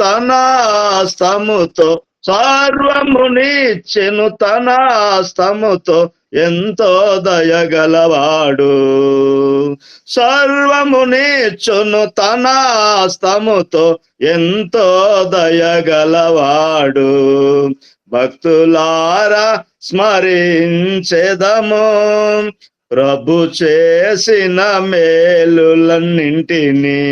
తన స్తముతో సర్వమునిచ్చెను తన స్తముతో ఎంతో దయగలవాడు. సర్వమునిచ్చును తన స్తముతో ఎంతో దయగలవాడు. భక్తులారా స్మరించెదము ప్రభు చేసిన మేలులన్నింటినీ.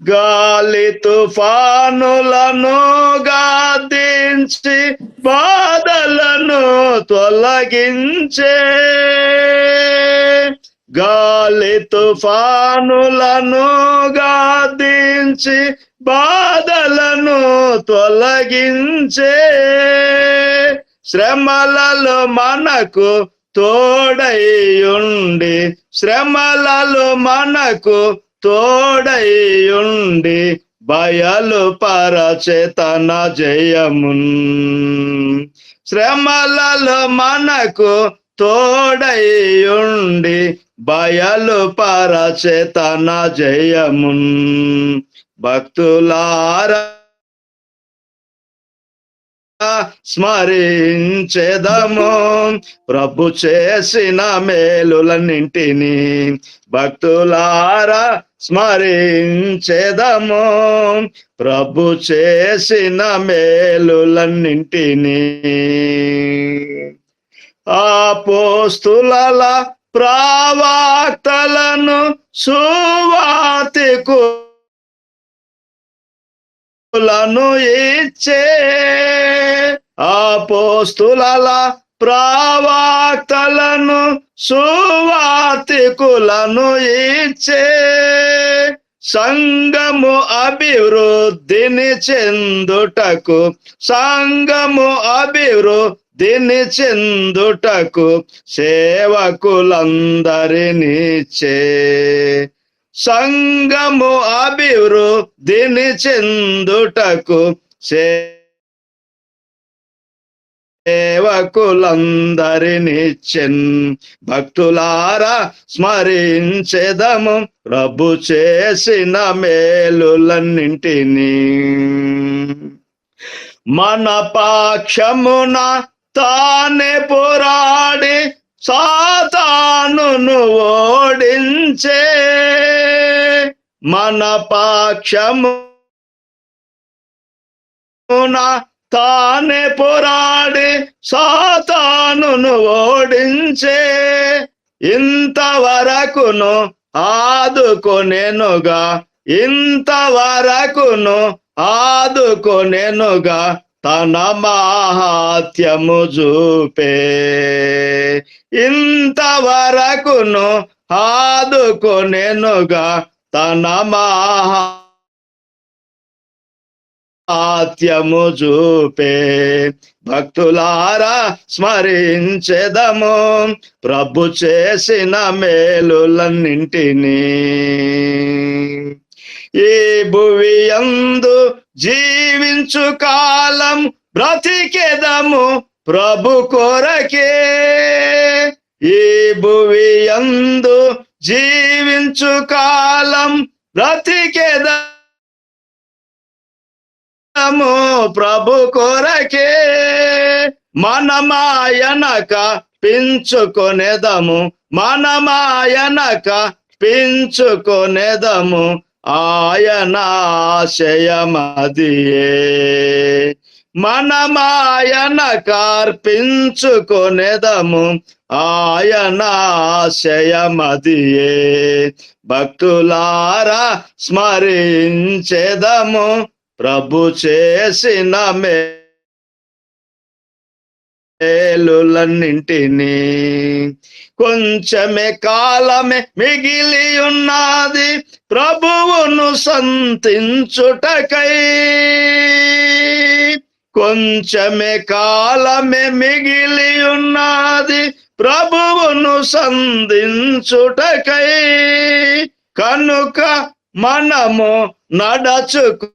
గాలి తుఫానులను గాదించి బాధలను తొలగించే గాలి తుఫానులను గాదించి బాధలను తొలగించే శ్రమలలో మనకు తోడైయుండి శ్రమలలో మనకు తోడైయుండి బయలు పరచేతన జయమున్. శ్రమలలో మనకు తోడైయుండి బయలు పరచేతన జయమున్. భక్తులారా స్మరించెదము. ప్రభు చేసిన మేలులన్నింటిని భక్తులారా స్మరించెదము. ప్రభు చేసిన మేలులన్నింటిని ఆ పోస్తుల ప్రావాక్తలను సువార్తికు లను ఇచ్చే అపోస్తుల ప్రవాక్తలను సువాతికులను ఇచ్చే సంగము అభివృద్ధిని చెందుటకు సంగము అభివృద్ధిని చెందుటకు సేవకులందరినిచ్చే సంగము అభివృద్ధిని చెందుటకు సేవకులందరినిచ్చెన్. భక్తులారా స్మరించెదము. ప్రభు చేసిన మేలులన్నింటినీ. మన పాక్షమున తానే పోరాడి సాతాను ఓడించే మన పాక్షము తానే పోరాడి సాతానును ఓడించే. ఇంతవరకును ఆదుకొనెనుగా ఇంతవరకును ఆదుకొనెనుగా తన మాహాత్యము చూపే. ఇంతవరకును ఆదుకొనెనుగా తన మహాత్యము చూపే భక్తులారా స్మరించెదము. ప్రభు చేసిన మేలులన్నింటినీ ఈ భువి జీవించు కాలం బ్రతికెదము ప్రభు కొరకే. ఈ భువి జీవించు కాలం బ్రతికెదము ప్రభు కొరకే. మనమాయనక పించుకొనేదము మనమాయనక పించుకొనేదము ఆయన ఆశయమదియే. మనమాయన కార్పించుకొనెదము ఆయన ఆశయమదియే. భక్తులారా స్మరించెదము. ప్రభు చేసిన మేలులన్నింటినీ. కొంచెమే కాలమే మిగిలి ఉన్నది ప్రభువును సంతించుటకై. కొంచెమే కాలమే మిగిలి ఉన్నది ప్రభువును సంధించుటకై. కనుక మనము నడచుకు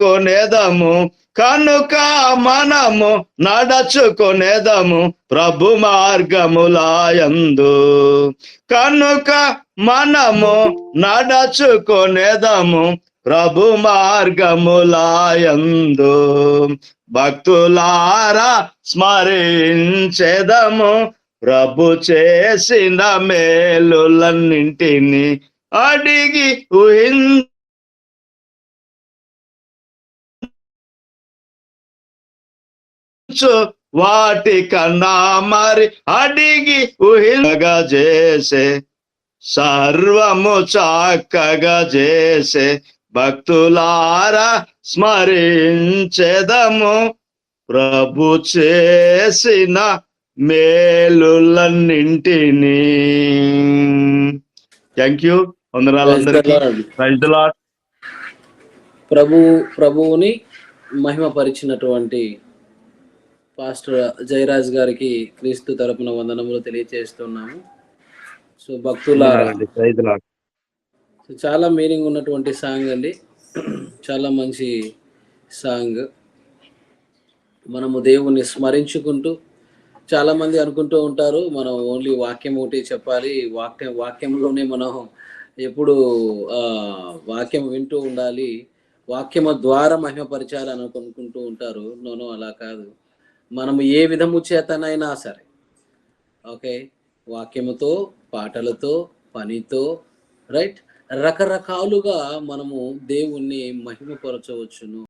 కొనేదము కనుక మనము నడచుకొనేదము ప్రభు మార్గములాయందు. కనుక మనము నడచుకొనేదము ప్రభు మార్గములాయందు భక్తులారా స్మరించేదము. ప్రభు చేసిన మేలులన్నింటిని అడిగి ఊహించు. వాటి కన్నా మరి అడిగి ఊహించగా చేసే సర్వము చక్కగా చేసే భక్తులారా స్మరించెదము. ప్రభు చేసిన మేలులన్నింటినీ. Thank you వందనాలందరికీ. ప్రభు ప్రభువుని మహిమపరిచినటువంటి పాస్టర్ జయరాజ్ గారికి క్రీస్తు తరపున వందనములు తెలియజేస్తున్నాము సో భక్తులారా చాలా మీనింగ్ ఉన్నటువంటి సాంగ్ అండి. చాలా మంచి సాంగ్ మనము దేవుణ్ణి స్మరించుకుంటూ చాలామంది అనుకుంటూ ఉంటారు మనం ఓన్లీ వాక్యం ఒకటి చెప్పాలి. వాక్యం వాక్యంలోనే మనం ఎప్పుడు వాక్యం వింటూ ఉండాలి. వాక్యము ద్వారా మహిమపరచాలి అని అనుకుంటూ ఉంటారు. నోనో అలా కాదు. మనము ఏ విధము చేతనైనా సరే ఓకే వాక్యముతో పాటలతో పనితో రైట్ రకరకాలుగా మనము దేవుణ్ణి మహిమపరచవచ్చును.